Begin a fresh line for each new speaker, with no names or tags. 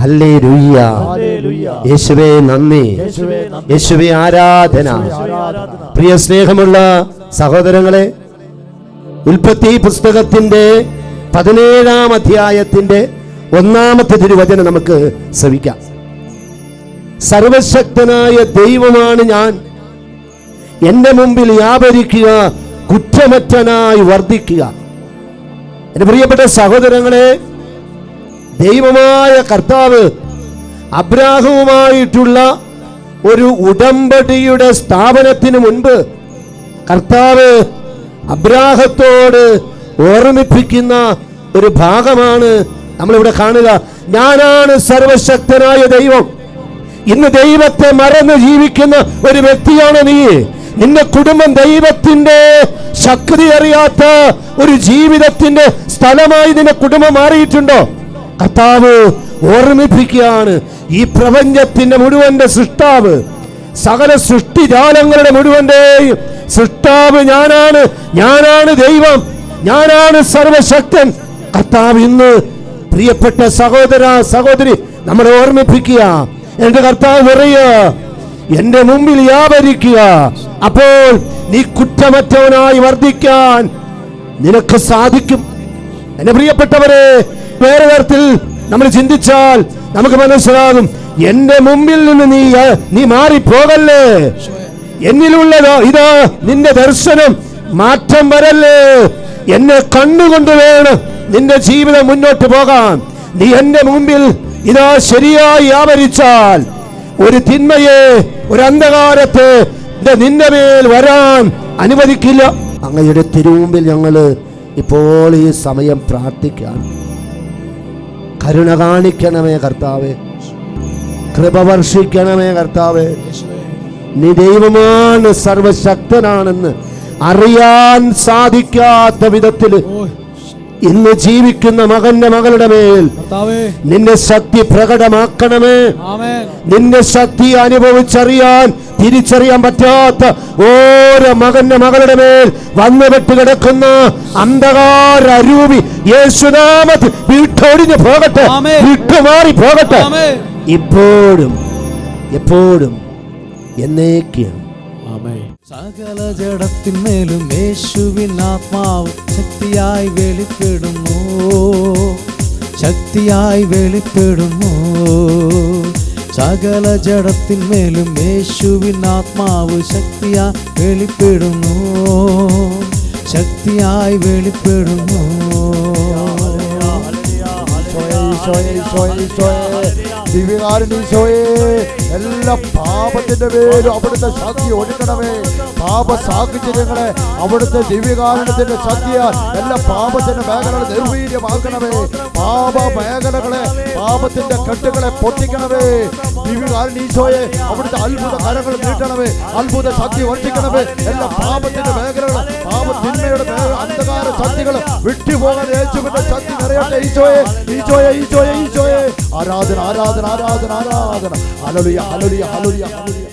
Hallelujah. യേശുവേ നന്ദി.
യേശുവേ
ആരാധന. പ്രിയ സ്നേഹമുള്ള സഹോദരങ്ങളെ ഉൽപ്പത്തി പുസ്തകത്തിന്റെ പതിനേഴാം അധ്യായത്തിന്റെ ഒന്നാമത്തെ തിരുവചനം നമുക്ക് ശ്രവിക്കാം. സർവശക്തനായ ദൈവമാണ് ഞാൻ. എന്റെ മുമ്പിൽ വ്യാപരിക്കുക കുറ്റമറ്റനായി വർദ്ധിക്കുക. എന്റെ പ്രിയപ്പെട്ട സഹോദരങ്ങളെ ദൈവമായ കർത്താവ് അബ്രാഹവുമായിട്ടുള്ള ഒരു ഉടമ്പടിയുടെ സ്ഥാപനത്തിന് മുൻപ് കർത്താവ് അബ്രാഹത്തോട് ഓർമ്മിപ്പിക്കുന്ന ഒരു ഭാഗമാണ് നമ്മളിവിടെ കാണുക. ഞാനാണ് സർവശക്തനായ ദൈവം. ഇന്ന് ദൈവത്തെ മറന്ന് ജീവിക്കുന്ന ഒരു വ്യക്തിയാണ് നീ. നിന്റെ കുടുംബം ദൈവത്തിന്റെ ശക്തി അറിയാത്ത ഒരു ജീവിതത്തിന്റെ സ്ഥലമായി നിന്റെ കുടുംബം മാറിയിട്ടുണ്ടോ? കർത്താവ് ഓർമ്മിപ്പിക്കുകയാണ് ഈ പ്രപഞ്ചത്തിന്റെ മുഴുവന്റെ സൃഷ്ടാവ്. സകല സൃഷ്ടിജാലങ്ങളുടെ മുഴുവന്റെയും സൃഷ്ടാവ് ഞാനാണ്. ഞാനാണ് ദൈവം. ഞാനാണ് സർവശക്തൻ. കർത്താവ് ഇന്ന് പ്രിയപ്പെട്ട സഹോദര സഹോദരി നമ്മളെ ഓർമ്മിപ്പിക്കുക. എന്റെ കർത്താവ് പറയുക എന്റെ മുമ്പിൽ വ്യാപരിക്കുക. അപ്പോൾ നീ കുറ്റമറ്റവനായി വർദ്ധിക്കാൻ നിനക്ക് സാധിക്കും. എന്റെ പ്രിയപ്പെട്ടവരെ തരത്തിൽ നമ്മൾ ചിന്തിച്ചാൽ നമുക്ക് മനസ്സിലാകും എന്റെ മുമ്പിൽ നിന്ന് നീ നീ മാറി മാറിപ്പോകല്ലേ? എന്നിലുള്ളതോ ഇതാ നിന്റെ ദർശനം മാറ്റം വരല്ലേ? എന്നെ കണ്ണുകൊണ്ട് വേണം നിന്റെ ജീവിതം മുന്നോട്ട് പോകാൻ. നീ എന്റെ മുമ്പിൽ ഇതാ ശരിയായി ആവരിച്ചാൽ ഒരു തിന്മയെ ഒരു അന്ധകാരത്തെ നിന്റെ മേൽ വരാൻ അനുവദിക്കില്ല. അങ്ങയുടെ തിരുമുമ്പിൽ ഞങ്ങൾ ഇപ്പോൾ ഈ സമയം പ്രാർത്ഥിക്കാം കരുണ കാണിക്കണമേ കർത്താവേ. കൃപ വർഷിക്കണമേ കർത്താവേ. നീ ദൈവമാണ് സർവശക്തനാണെന്ന് അറിയാൻ സാധിക്കാത്ത വിധത്തിൽ ഇന്ന് ജീവിക്കുന്ന മകന്റെ മകളുടെ മേൽ
നിന്നെ
നിന്റെ ശക്തി പ്രകടമാക്കണമേ നിന്റെ ശക്തി അനുഭവിച്ചറിയാൻ തിരിച്ചറിയാൻ പറ്റാത്ത ഓരോ മകന്റെ മകളുടെ മേൽ വന്നുപെട്ട് കിടക്കുന്ന അന്ധകാര അരൂപി യേശുനാമത്തിൽ പോകട്ടെ. വിട്ടുമാറി പോകട്ടെ. ഇപ്പോഴും എപ്പോഴും എന്നേക്കും
ആമേൻ സകല ജഡത്തിന്മേലും യേശുവിൻ ആത്മാവ് ശക്തിയായി വെളിപ്പെടുന്നു. ശക്തിയായി വെളിപ്പെടുന്നു. സകല ജഡത്തിന്മേലും യേശുവിൻ ആത്മാവ് ശക്തിയായി വെളിപ്പെടുന്നു. ശക്തിയായി വെളിപ്പെടുന്നു.
ഈശോയെ, ഈശോയെ, ഈശോയെ. ദിവ്യകാരുണ്യ ഈശോയെ. എല്ലാ പാപത്തിന്റെ പേരും അവിടുത്തെ ശക്തി ഒടുക്കണമേ പാപ സാഹചര്യങ്ങളെ അവിടുത്തെ ദിവ്യകാരണത്തിന്റെ ശക്തിയ എല്ലാ പാപത്തിന്റെ മേഖലകളെ നിർവീര്യമാക്കണമേ. പാപ മേഖലകളെ പാപത്തിന്റെ കെട്ടുകളെ പൊട്ടിക്കണമേ. ദിവ്യകാരുണ്യ ഈശോയെ അവിടുത്തെ അത്ഭുത കരങ്ങൾ നീട്ടണമേ. അത്ഭുത ശക്തി വർഷിക്കണമേ. എല്ലാ പാപത്തിന്റെ മേഖലകളും പാപത്തിന്മയുടെ അന്ധകാര ശക്തികൾ വിട്ടുപോകാൻ യേശുവിന്റെ ശക്തി നിറയട്ടെ ഈശോയെ. ഈശോയെ ഈശോയെ ഈശോയെ. ആരാധന ആരാധന ആരാധന ആരാധന. ഹലലുയ ഹലലുയ ഹലലുയ ഹലലുയ